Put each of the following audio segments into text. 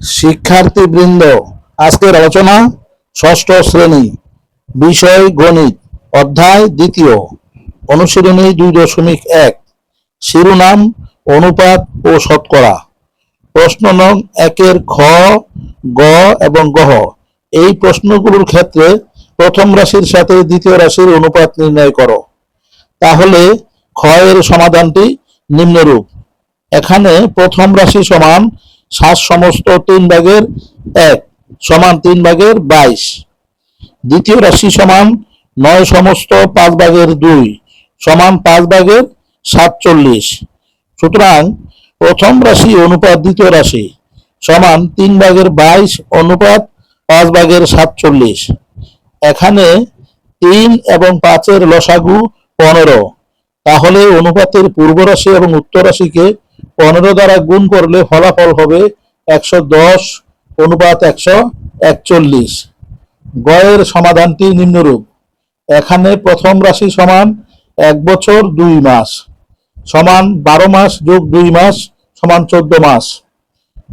শিক্ষার্থীবৃন্দ, আজকের আলোচনা ষষ্ঠ শ্রেণি, বিষয় গণিত, অধ্যায় দ্বিতীয়, অনুশীলনী দুই দশমিক এক, শিরোনাম, অনুপাত ও শতকরা। প্রশ্ন নং একের খ, গ এবং গহ। এই প্রশ্নগুলোর ক্ষেত্রে প্রথম রাশির সাথে দ্বিতীয় রাশির অনুপাত নির্ণয় করো। তাহলে এর সমাধানটি নিম্নরূপ। এখানে প্রথম রাশি সমান সাত সমস্ত তিন ভাগের এক সমান তিন ভাগের বাইশ। দ্বিতীয় রাশি সমান নয় সমস্ত পাঁচ ভাগের দুই সমান পাঁচ ভাগের সাতচল্লিশ। সুতরাং প্রথম রাশি অনুপাত দ্বিতীয় রাশি সমান তিন ভাগের বাইশ অনুপাত পাঁচ ভাগের সাতচল্লিশ। এখানে তিন এবং পাঁচের লসাগু পনেরো। তাহলে অনুপাতের পূর্ব রাশি এবং উত্তর রাশিকে পনেরো দ্বারা গুণ করলে ফলাফল হবে একশো দশ, অনুপাত একশো একচল্লিশ। গয়ের সমাধানটি নিম্নরূপ। এখানে প্রথম রাশি সমান এক বছর দুই মাস, সমান বারো মাস যোগ দুই মাস সমান চোদ্দ মাস।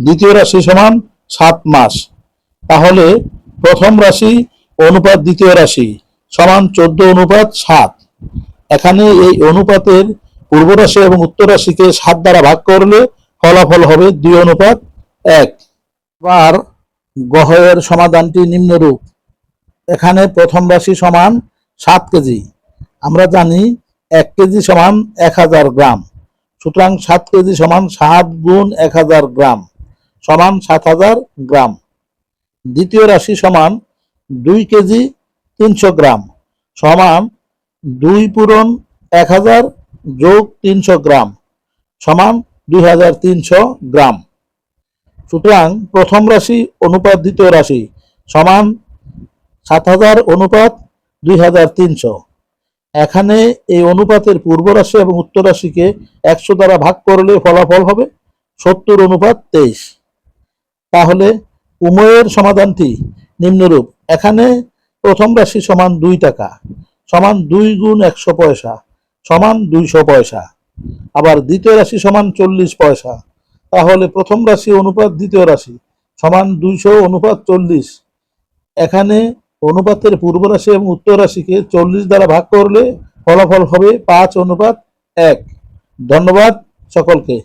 দ্বিতীয় রাশি সমান সাত মাস। তাহলে প্রথম রাশি অনুপাত দ্বিতীয় রাশি সমান চোদ্দ, অনুপাত সাত। এখানে এই অনুপাতের পূর্ব রাশি এবং উত্তর রাশিকে সাত দ্বারা ভাগ করলে ফলাফল হবে দুই অনুপাত এক। এবার গ্রহের সমাধানটি নিম্নরূপ। এখানে প্রথম রাশি সমান সাত কেজি। আমরা জানি এক কেজি সমান এক হাজার গ্রাম। সুতরাং সাত কেজি সমান সাত গুণ এক হাজার গ্রাম সমান সাত হাজার গ্রাম। দ্বিতীয় রাশি সমান দুই কেজি তিনশো গ্রাম সমান দুই পূরণ এক হাজার যোগ তিনশো গ্রাম সমান দুই হাজার তিনশো গ্রাম। সুতরাং প্রথম রাশি অনুপাত, দ্বিতীয় রাশি সমান সাত হাজার অনুপাত দুই হাজার তিনশো। এখানে এই অনুপাতের পূর্ব রাশি এবং উত্তর রাশিকে একশো দ্বারা ভাগ করলে ফলাফল হবে সত্তর অনুপাত তেইশ। তাহলে উময়ের সমাধানটি নিম্নরূপ। এখানে প্রথম রাশি সমান দুই টাকা, সমান দুই গুণ একশো পয়সা। সমান দুইশো পয়সা। আবার দ্বিতীয় রাশি সমান চল্লিশ পয়সা। তাহলে প্রথম রাশি অনুপাত, দ্বিতীয় রাশি সমান দুইশো অনুপাত চল্লিশ। এখানে অনুপাতের পূর্ব রাশি এবং উত্তর রাশিকে চল্লিশ দ্বারা ভাগ করলে ফলাফল হবে পাঁচ অনুপাত এক। ধন্যবাদ সকলকে।